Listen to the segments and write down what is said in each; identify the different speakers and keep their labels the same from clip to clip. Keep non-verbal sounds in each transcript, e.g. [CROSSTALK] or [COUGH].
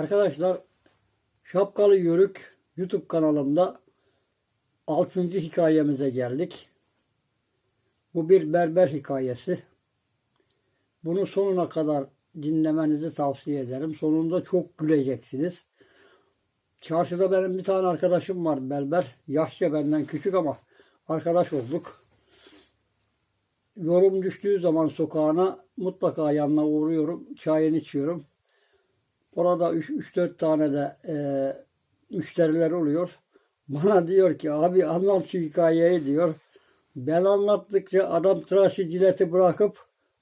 Speaker 1: Arkadaşlar Şapkalı Yörük YouTube kanalımda 6. hikayemize geldik. Bu bir berber hikayesi. Bunu sonuna kadar dinlemenizi tavsiye ederim. Sonunda çok güleceksiniz. Çarşıda benim bir tane arkadaşım var berber. Yaşça benden küçük ama arkadaş olduk. Yorum düştüğü zaman sokağına mutlaka yanına uğruyorum. Çayını içiyorum. Orada 3-4 tane de e, müşteriler oluyor. Bana diyor ki abi anlat şu hikayeyi diyor. Ben anlattıkça adam tıraşı cileti bırakıp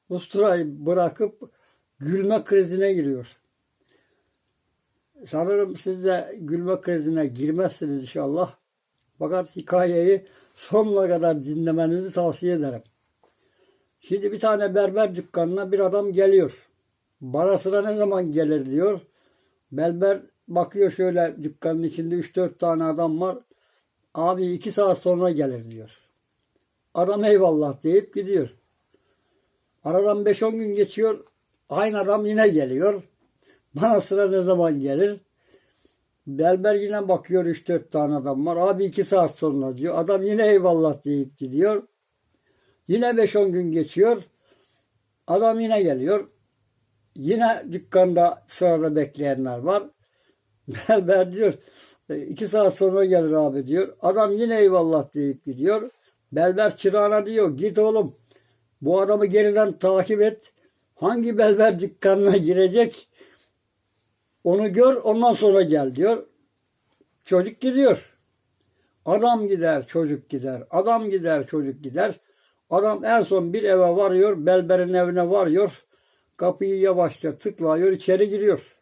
Speaker 1: usturayı bırakıp gülme krizine giriyor. Sanırım siz de gülme krizine girmezsiniz inşallah. Fakat hikayeyi sonuna kadar dinlemenizi tavsiye ederim. Şimdi bir tane berber dükkanına bir adam geliyor. Bana sıra ne zaman gelir diyor. Berber bakıyor şöyle dükkanın içinde 3-4 tane adam var. Abi 2 saat sonra gelir diyor. Adam eyvallah deyip gidiyor. Aradan 5-10 gün geçiyor. Aynı adam yine geliyor. Bana sıra ne zaman gelir? Berber yine bakıyor 3-4 tane adam var. Abi 2 saat sonra diyor. Adam yine eyvallah deyip gidiyor. Yine 5-10 gün geçiyor. Adam yine geliyor. Yine dükkanda sırada bekleyenler var. Berber diyor "E, iki saat sonra gelir abi diyor. Adam yine eyvallah deyip gidiyor. Berber çırağına diyor git oğlum bu adamı geriden takip et. Hangi berber dükkanına girecek onu gör ondan sonra gel diyor. Çocuk gidiyor. Adam gider çocuk gider. Adam gider çocuk gider. Adam en son bir eve varıyor. Berberin evine varıyor. Kapıyı yavaşça tıklıyor, içeri giriyor.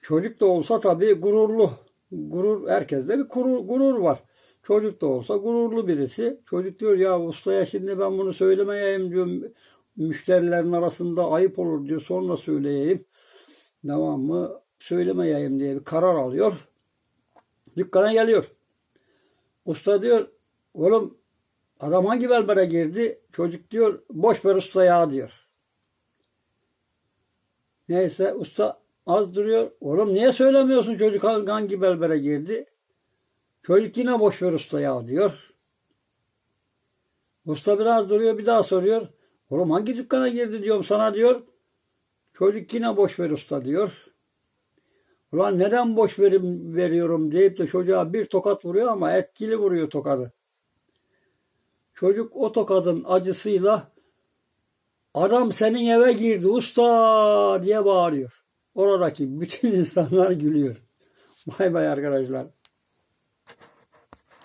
Speaker 1: Çocuk da olsa tabii gururlu. Gurur, herkeste bir gurur, gurur var. Çocuk da olsa gururlu birisi. Çocuk diyor ya ustaya şimdi ben bunu söylemeyeyim diyor. Müşterilerin arasında ayıp olur diyor. Sonra söyleyeyim. Tamam mı? Söylemeyeyim diye bir karar alıyor. Dükkana geliyor. Usta diyor oğlum Adam hangi berbere girdi? Çocuk diyor boş ver usta ya diyor. Neyse usta az duruyor. Oğlum niye söylemiyorsun çocuk hangi berbere girdi? Çocuk yine boş ver usta ya diyor. Usta biraz duruyor bir daha soruyor. Oğlum hangi dükkana girdi diyorum sana diyor. Çocuk yine boş ver usta diyor. Ulan neden boş verim, veriyorum deyip de çocuğa bir tokat vuruyor ama etkili vuruyor tokadı. Çocuk o tokadın acısıyla adam senin eve girdi usta diye bağırıyor. Oradaki bütün [LAUGHS] insanlar gülüyor. Bay bay arkadaşlar.